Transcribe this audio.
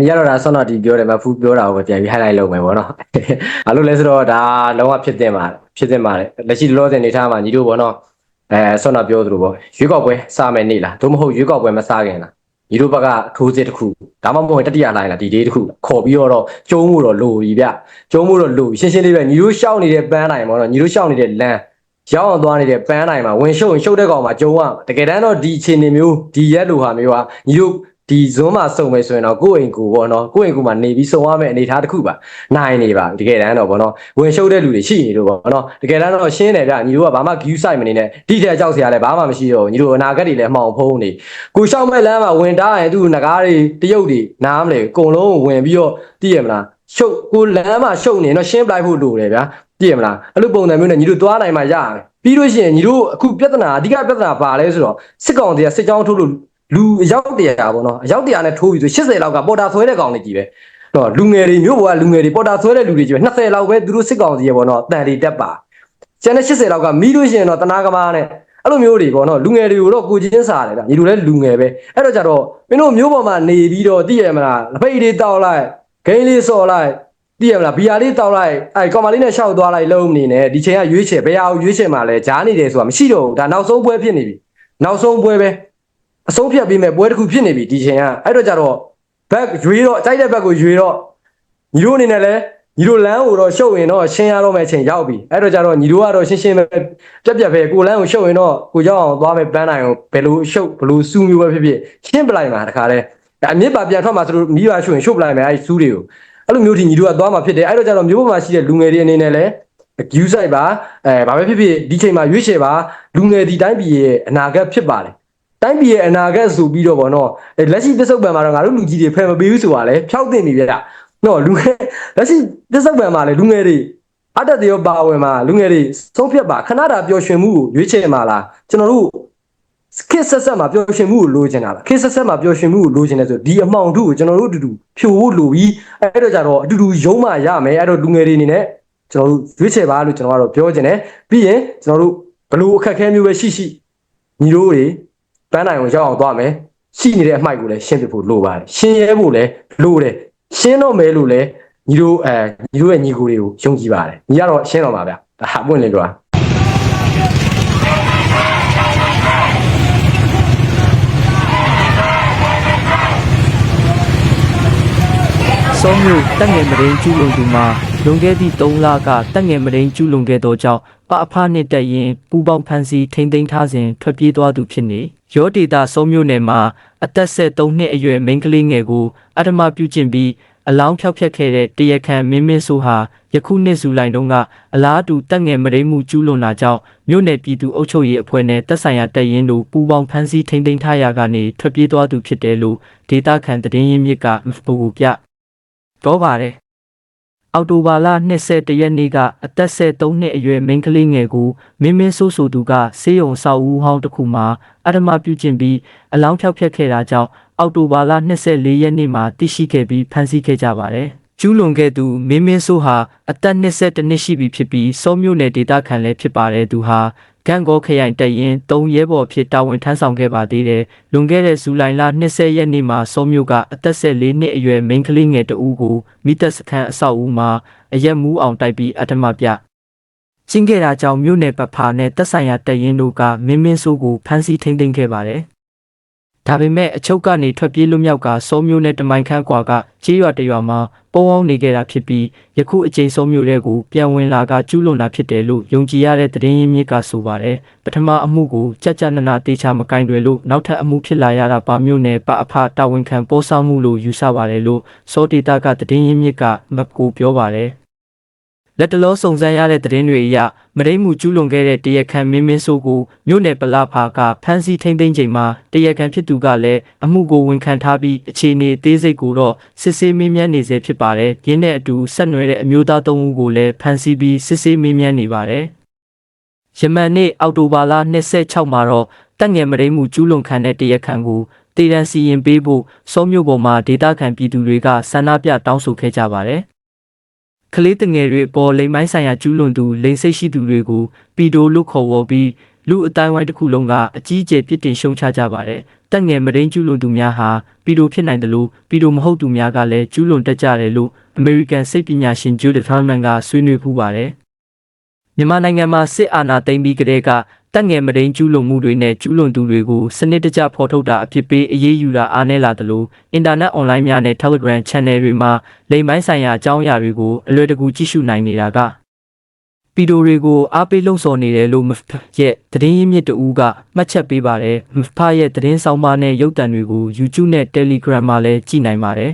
ညီကတော့ဒါဆောင်းတော့ဒီပြောတယ်မဖူးပြောတာကိုပဲပြန်ပြီး highlight လုပ်မယ်ပေါ့နော်။ဘာလို့လဲဆိုတော့ဒါလုံးဝဖြစ်တင်ပါတယ်ဖြစ်တင်ပါတယ်လက်ရှိလောလောဆယ်နေထားမှာညီတို့ပေါ့နော်အဲဆောင်းတော့ပြောသလိုပေါ့ရွေးကောက်ပွဲစမယ်နေလားသို့မဟုတ်ရွေးကောက်ပွဲမစခင်လားညီတို့ဘက်ကထိုးစစ်တစ်ခုဒါမှမဟုတ်တတိယလိုင်းလားဒီဒေးတစ်ခုခေါ်ပြီးတော့ကျုံးမှုတော့လိုပြီဗျကျုံးမှုတော့လိုပြီရှင်းရှင်းလေးပဲညီတို့ရှောက်နေတဲ့ပန်းတိုင်းပေါ့နော်ညီတို့ရှောက်နေတဲ့လမ်းရောက်အောင်သွားနေတဲ့ပန်းတိုင်းမှာဝင်ရှုပ်ရင်ရှုပ်တဲ့ကောင်မှာကျုံးရတကယ်တမ်းတော့ဒီအခြေအနေမျိုးဒီရက်လိုဟာမျိုးဟာညီတို့ ဒီဇွန်းမှာစုံမယ်ဆိုရင်တော့ကိုယ့်အိမ်ကိုပေါ့နော်ကိုယ့်အိမ်ကိုမှနေပြီးစုံရမယ့်အနေအထားတစ်ခုပါနိုင်နေပါတကယ်တမ်းတော့ပေါ့နော်ဝင်ရှုပ်တဲ့လူတွေရှိနေလို့ပေါ့နော်တကယ်တမ်းတော့ရှင်းတယ်ဗျညီတို့ကဘာမှ view site မနေနဲ့ဒီထက်ကြောက်စရာလည်းဘာမှမရှိတော့ဘူးညီတို့အနာဂတ်တွေလည်းမှောင်ဖုံးနေကိုရှောက်မဲ့လမ်းမှာဝင်တားရင်သူ့ငကားတွေတရုတ်တွေနားမလဲအကုန်လုံးဝင်ပြီးတော့သိရမလားရှုပ်ကိုလမ်းမှာရှုပ်နေတော့ရှင်းပလိုက်ဖို့လိုတယ်ဗျာသိရမလားအဲ့လိုပုံစံမျိုးနဲ့ညီတို့သွားနိုင်မှရတယ်ပြီးလို့ရှိရင်ညီတို့အခုပြဿနာအဓိကပြဿနာပါလဲဆိုတော့စစ်ကောင်စီကစစ်ကြောင်းထုတ်လို့ လူအယောက်တရာပေါ့နော်အယောက်တရာနဲ့ထိုးပြီးဆို80လောက်ကပေါ်တာဆွဲတဲ့ကောင်တွေကြီးပဲတော့လူငယ်တွေမျိုးပေါ်ကလူငယ်တွေပေါ်တာဆွဲတဲ့လူတွေကြီးပဲ20လောက်ပဲသူတို့စစ်ကောင်စီရဲ့ပေါ့နော်တန်တွေတက်ပါကျန်တဲ့80လောက်ကမီးလို့ရှိရင်တော့တနာကမားနဲ့အဲ့လိုမျိုးတွေပေါ့နော်လူငယ်တွေကိုတော့ကိုချင်းစားတယ်ဗျညီတို့လည်းလူငယ်ပဲအဲ့တော့ကြတော့မင်းတို့မျိုးပေါ်မှာနေပြီးတော့သိရမလားလက်ပိတ်လေးတောက်လိုက်ဂိမ်းလေးစော်လိုက်သိရမလားဘီယာလေးတောက်လိုက်အဲ့ကောင်မလေးနဲ့ရှောက်သွားလိုက်လုံးမနေနဲ့ဒီချိန်ကရွေးချယ်ဘယ်အောင်ရွေးချယ်မှာလဲဂျားနေတယ်ဆိုတာမရှိတော့ဘူးဒါနောက်ဆုံးပွဲဖြစ်နေပြီနောက်ဆုံးပွဲပဲ အဆုံးဖြတ်ပြီးမဲ့ပွဲတစ်ခုဖြစ်နေပြီဒီချိန်ကအဲ့တော့ကြတော့ဘက်ရွေးတော့ကြိုက်တဲ့ဘက်ကိုရွေးတော့ညီတို့အနေနဲ့လဲညီတို့လမ်းကိုတော့ရှုပ်ရင်တော့ရှင်းရတော့မယ့်အချိန်ရောက်ပြီအဲ့တော့ကြတော့ညီတို့ကတော့ရှင်းရှင်းပဲပြက်ပြက်ပဲကိုလမ်းကိုရှုပ်ရင်တော့ကိုရောက်အောင်သွားမယ်ပန်းနိုင်အောင်ဘယ်လိုရှုပ်ဘယ်လိုစူးမျိုးပဲဖြစ်ဖြစ်ရှင်းပလိုက်မှာတခါလဲဒါအမြင့်ပါပြန်ထွက်မှာဆိုလို့မိဘရှုပ်ရင်ရှုပ်ပလိုက်မယ်အဲ့ဒီစူးတွေကိုအဲ့လိုမျိုးဒီညီတို့ကသွားမှာဖြစ်တယ်အဲ့တော့ကြတော့မျိုးပေါ်မှာရှိတဲ့လူငယ်တွေအနေနဲ့လဲ view site ပါအဲဘာပဲဖြစ်ဖြစ်ဒီချိန်မှာရွေးချယ်ပါလူငယ်ဒီတိုင်းပြည်ရဲ့အနာဂတ်ဖြစ်ပါတယ် တိုင်းပြည်ရဲ့အနာဂတ်ဆိုပြီးတော့ဗောနော်အဲလက်ရှိပစ္စုပန်မှာတော့ငါတို့လူကြီးတွေဖယ်မပေးဘူးဆိုတာလေဖြောက်တင်နေပြကြနော်လူငယ်လက်ရှိပစ္စုပန်မှာလေလူငယ်တွေအတ္တတရောပါဝင်မှာလူငယ်တွေဆုံးဖြတ်ပါခဏတာပျော်ရွှင်မှုကိုရွေးချယ်မှာလားကျွန်တော်တို့ခစ်ဆက်ဆက်မှာပျော်ရွှင်မှုကိုလိုချင်တာလားခစ်ဆက်ဆက်မှာပျော်ရွှင်မှုကိုလိုချင်တယ်ဆိုဒီအမှောင်ထုကိုကျွန်တော်တို့အတူတူဖြိုဖို့လိုပြီးအဲ့တော့ကြတော့အတူတူယုံမှရမယ်အဲ့တော့လူငယ်တွေအနေနဲ့ကျွန်တော်တို့ရွေးချယ်ပါလို့ကျွန်တော်ကတော့ပြောချင်တယ်ပြီးရင်ကျွန်တော်တို့ဘလို့အခက်အခဲမျိုးပဲရှိရှိညီတို့တွေ ပန်းနိုင်ကိုရောက်အောင်သွားမယ်ရှိနေတဲ့အမိုက်ကိုလည်းရှင်းပြဖို့လိုပါတယ်ရှင်းရဲဖို့လည်းလိုတယ်ရှင်းတော့မယ်လို့လည်းညီတို့အဲညီတို့ရဲ့ညီကိုတွေကိုယုံကြည်ပါတယ်ညီကတော့ရှင်းတော့မှာဗျဒါဟာပွင့်လေကွာစောမျိုးတက်ငယ်မရင်းကျူးလွန်သူမှာလွန်ခဲ့သည့်3လကတက်ငယ်မရင်းကျူးလွန်ခဲ့သောကြောင့်ပအဖနှင့်တက်ရင်ပူပေါင်းဖန်စီထိမ့်သိမ်းထားစဉ်ထွက်ပြေးသွားသူဖြစ်နေ ရောဒေတာစောမျိုးနယ်မှာအသက်73နှစ်အရွယ်မိန်းကလေးငယ်ကိုအဓမ္မပြုကျင့်ပြီးအလောင်းဖျောက်ဖျက်ခဲ့တဲ့တရခန်မင်းမင်းဆိုဟာယခုနှစ်ဇူလိုင်တုန်းကအလားတူတက်ငယ်မရင်းမှုကျူးလွန်လာကြောင်းမြို့နယ်ပြည်သူအုပ်ချုပ်ရေးအဖွဲ့နဲ့တပ်ဆိုင်ရာတပ်ရင်းတို့ပူးပေါင်းဖမ်းဆီးထိန်းသိမ်းထားရာကနေထွက်ပြေးသွားသူဖြစ်တယ်လို့ဒေတာခန်သတင်းရင်းမြစ်ကပူပြတော့ပါတယ် အော်တိုဘာလ21ရက်နေ့ကအသက်73နှစ်အရွယ်မိန်းကလေးငယ်ကိုမင်းမင်းဆိုးဆိုသူကဆေးရုံဆောက်ဦးဟောင်းတစ်ခုမှာအဓမ္မပြုကျင့်ပြီးအလောင်းဖြောက်ဖျက်ခဲ့တာကြောင့်အော်တိုဘာလ24ရက်နေ့မှာတိရှိခဲ့ပြီးဖမ်းဆီးခဲ့ကြပါတယ်ကျူးလွန်ခဲ့သူမင်းမင်းဆိုးဟာအသက်22နှစ်ရှိပြီဖြစ်ပြီးစောမြို့နယ်ဒေသခံလည်းဖြစ်ပါတယ်သူဟာ ကံကောခရိုင်တရင်၃ရဲဘော်ဖြစ်တာဝန်ထမ်းဆောင်ခဲ့ပါသေးတယ်။လွန်ခဲ့တဲ့ဇူလိုင်လ20ရက်နေ့မှာစောမျိုးကအသက်14နှစ်အရွယ်မိန်းကလေးငယ်တဦးကိုမိသက်စခန်းအဆောက်အဦမှာအရက်မူးအောင်တိုက်ပြီးအထမပြကျင်းခဲ့တာကြောင့်မြို့နယ်ပဖာနဲ့တပ်ဆိုင်ရာတရင်တို့ကမင်းမင်းဆိုးကိုဖမ်းဆီးထိန်းသိမ်းခဲ့ပါတယ်။ ဒါပေမဲ့အချုပ်ကနေထွက်ပြေးလွတ်မြောက်ကစောမျိုးနဲ့တမိုင်ခန့်ကွာကချေးရွာတရွာမှာပုံအောင်နေခဲ့တာဖြစ်ပြီးယခုအကျိန်စောမျိုးတွေကိုပြန်ဝင်လာကကျူးလွန်တာဖြစ်တယ်လို့ယုံကြည်ရတဲ့သတင်းရင်းမြစ်ကဆိုပါတယ်ပထမအမှုကိုကြက်ကြနနာတေချာမကင်တွေလို့နောက်ထပ်အမှုဖြစ်လာရတာပါမျိုးနဲ့ပအဖတာဝန်ခံပိုးဆောင်မှုလို့ယူဆပါတယ်လို့စောဒေတာကသတင်းရင်းမြစ်ကမကိုပြောပါတယ် လက်တလောစုံစမ်းရတဲ့သတင်းတွေအရမရိမှုကျူးလွန်ခဲ့တဲ့တရခန်မင်းမင်းဆိုးကိုမြို့နယ်ပလာဖာကဖမ်းဆီးထိန်းသိမ်းချိန်မှာတရခန်ဖြစ်သူကလည်းအမှုကိုဝန်ခံထားပြီးအခြေအနေအသေးစိတ်ကိုတော့စစ်ဆေးမေးမြန်းနေဆဲဖြစ်ပါတယ်။ရင်းနဲ့အတူဆက်နွယ်တဲ့အမျိုးသားသုံးဦးကိုလည်းဖမ်းဆီးပြီးစစ်ဆေးမေးမြန်းနေပါတယ်။ယမန်နေ့အောက်တိုဘာလ26မှာတော့တက်ငယ်မရိမှုကျူးလွန်ခံတဲ့တရခန်ကိုတည်တံစီရင်ပေးဖို့စောမြို့ပေါ်မှာဒေတာခံပြည်သူတွေကဆန္ဒပြတောင်းဆိုခဲ့ကြပါတယ်။ ကလေးတငယ်တွေအပေါ်လိမ်မိုင်းဆိုင်ရာကျူးလွန်သူလိမ်စိတ်ရှိသူတွေကိုပီဒိုလို့ခေါ်ဝေါ်ပြီးလူအတိုင်းဝိုင်းတစ်ခုလုံးကအကြီးအကျယ်ပြစ်တင်ရှုံချကြပါတယ်။တတက်ငယ်မရင်းကျူးလွန်သူများဟာပီတိုဖြစ်နိုင်တယ်လို့ပီတိုမဟုတ်သူများကလည်းကျူးလွန်တတ်ကြတယ်လို့ American စိတ်ပညာရှင် Jude Thurman ကဆွေးနွေးဖူးပါတယ်။မြန်မာနိုင်ငံမှာစစ်အာဏာသိမ်းပြီးကတည်းက တက်ငယ်မရင်းကျူးလွန်မှုတွေနဲ့ကျူးလွန်သူတွေကိုစနစ်တကျဖော်ထုတ်တာအဖြစ်ပေးအရေးယူတာအားနည်းလာတယ်လို့အင်တာနက်အွန်လိုင်းများနဲ့ Telegram Channel တွေမှာလိမ်ပိုင်းဆိုင်ရာအကြောင်းအရာတွေကိုအလွယ်တကူကြည့်ရှုနိုင်နေတာကပီတိုတွေကိုအားပေးလှုံ့ဆော်နေတယ်လို့မဖရဲ့သတင်းရင်းမြစ်တူကမှတ်ချက်ပေးပါတယ်မဖရဲ့သတင်းဆောင်ပါနဲ့ရုပ်သံတွေကို YouTube နဲ့ Telegram မှာလည်းကြည့်နိုင်ပါတယ်